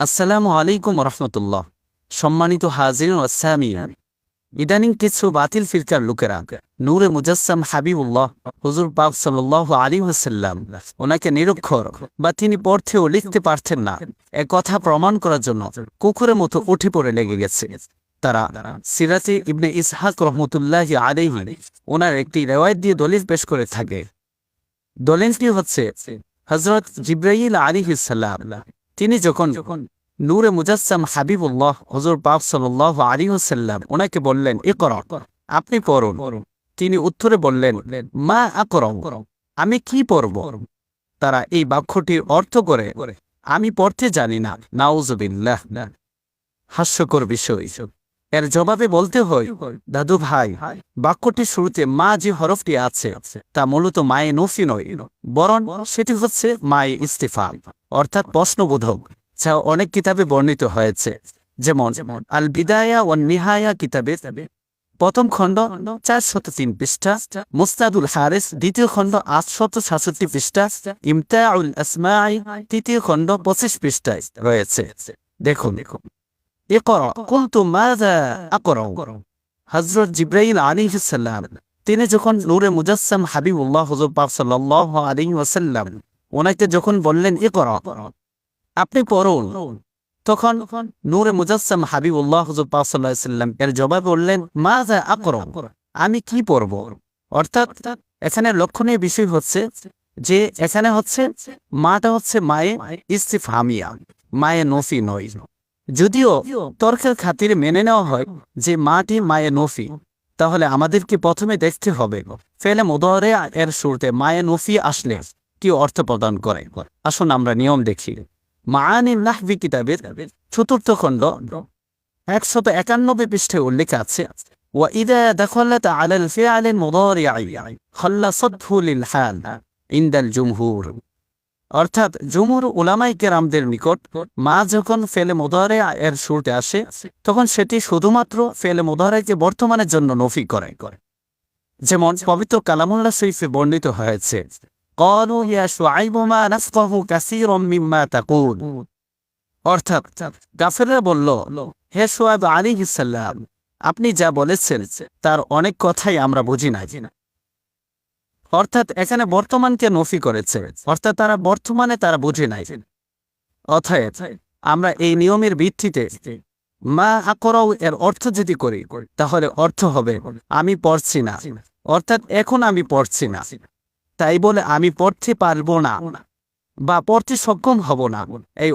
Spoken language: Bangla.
আসসালামু আলাইকুম রহমতুল্লাহ সম্মানিত হাজির ইদানিং কিছু বাতিল ফিরকার লোকেরা নূরে মুজাসসাম হাবিবুল্লাহ, হুজুর পাক সাল্লাহ আলী হাসাল্লাম ওনাকে নিরক্ষর বা তিনি পড়তেও লিখতে পারতেন না। এ কথা প্রমাণ করার জন্য কুকুরের মতো উঠে পড়ে লেগে গেছে। তারা সিরাতে ইবনে ইসহাক রহমতুল্লাহ আলাইহি ওনার একটি রেওয়ায়ত দিয়ে দলিল পেশ করে থাকে। দলিলটি হচ্ছে হজরত জিব্রাইল আলী সাল্লাম তিনি যখন নূরে মুজাসসাম হাবিবুল্লাহ, হজুর পাক সাল্লাহ আলী সাল্লাম ওনাকে বললেন এ কর আপনি পড়ুন। তিনি উত্তরে বললেন, মা আকরম আমি কি পড়ব? তারা এই বাক্যটির অর্থ করে, আমি পড়তে জানি না। নাউজবিল্লাহ হাস্যকর বিষয়। এর জবাবে বলতে হয়, দাদু ভাই, বাক্যটির শুরুতে মা যে হরফটি আছে, তা মূলত মায়ে নফি নয়, বরং সেটি হচ্ছে মায়ে ইস্তিফা। অর্থাৎ প্রশ্নবোধক, যা অনেক কিতাবে বর্ণিত হয়েছে। যেমন আল বিদায়া ও নিহায়া কিতাবে প্রথম খণ্ড চারশত তিন পৃষ্ঠা, মুস্তাদুল হারেস দ্বিতীয় খণ্ড আটশত সাতষট্টি পৃষ্ঠা, ইমতাউল আসমাই তৃতীয় খণ্ড পঁচিশ পৃষ্ঠায় রয়েছে। দেখুন জিব্রাইল আলাইহিস সালাম, তিনি যখন নূরে মুজাসসাম হাবিবুল্লাহ হুজুর পাক সাল্লাল্লাহু আলাইহি ওয়াসাল্লাম ওনাকে যখন বললেন, ইকরা আপনি পড়ুন। তখন নূরে মুজাসসাম হাবিবুল্লাহ হুজুর পাক সাল্লাল্লাহু আলাইহি ওয়াসাল্লাম এর জবাব বললেন, মাযা আকরা? আমি কি পড়ব? অর্থাৎ এখানে লক্ষণীয় বিষয় হচ্ছে যে এখানে হচ্ছে মাটা হচ্ছে মায়ে ইস্তিফহামিয়া, মায়ে নফি নয়। যদিও তর্কের খাতিরে মেনে নেওয়া হয় যে মাটি মায়ে নফি, তাহলে আমাদেরকে প্রথমে দেখতে হবে। ফেলে মোদরে এর শুরুতে মায়ে নফি আসলে। কি অর্থ প্রদান করে আসুন আমরা নিয়ম দেখি মায়ানি নাহবি কিতাবের চতুর্থ খণ্ড একশত একানব্বই পৃষ্ঠে উল্লেখ আছে وإذا دخلت على الفعل المضارع خلصته للحال عند الجمهور অর্থাৎ জুমুর উলামাই কেরামদের নিকট মা যখন ফেলে মোদারে এর শুরুতে আসে তখন সেটি শুধুমাত্র ফেলে মোদারেকে বর্তমানের জন্য নফি করে যেমন পবিত্র কালামুল্লাহ শরীফে বর্ণিত হয়েছে قالوا يا شعيب ما نفقه كثيرا مما تقول অর্থাৎ গাফেররা বলল হে সোয়াব আলী সাল্লাম আপনি যা বলেছেন তার অনেক কথাই আমরা বুঝি না অর্থাৎ এখানে বর্তমানকে নফি করেছে অর্থাৎ তারা বর্তমানে তারা বুঝে নাই অতএব আমরা এই নিয়মের ভিত্তিতে মা আকরাও এর অর্থ যদি করি তাহলে অর্থ হবে আমি পড়ছি না অর্থাৎ এখন আমি পড়ছি না তাই বলে আমি পড়তে পারব না বা পড়তে সক্ষম হব না। এই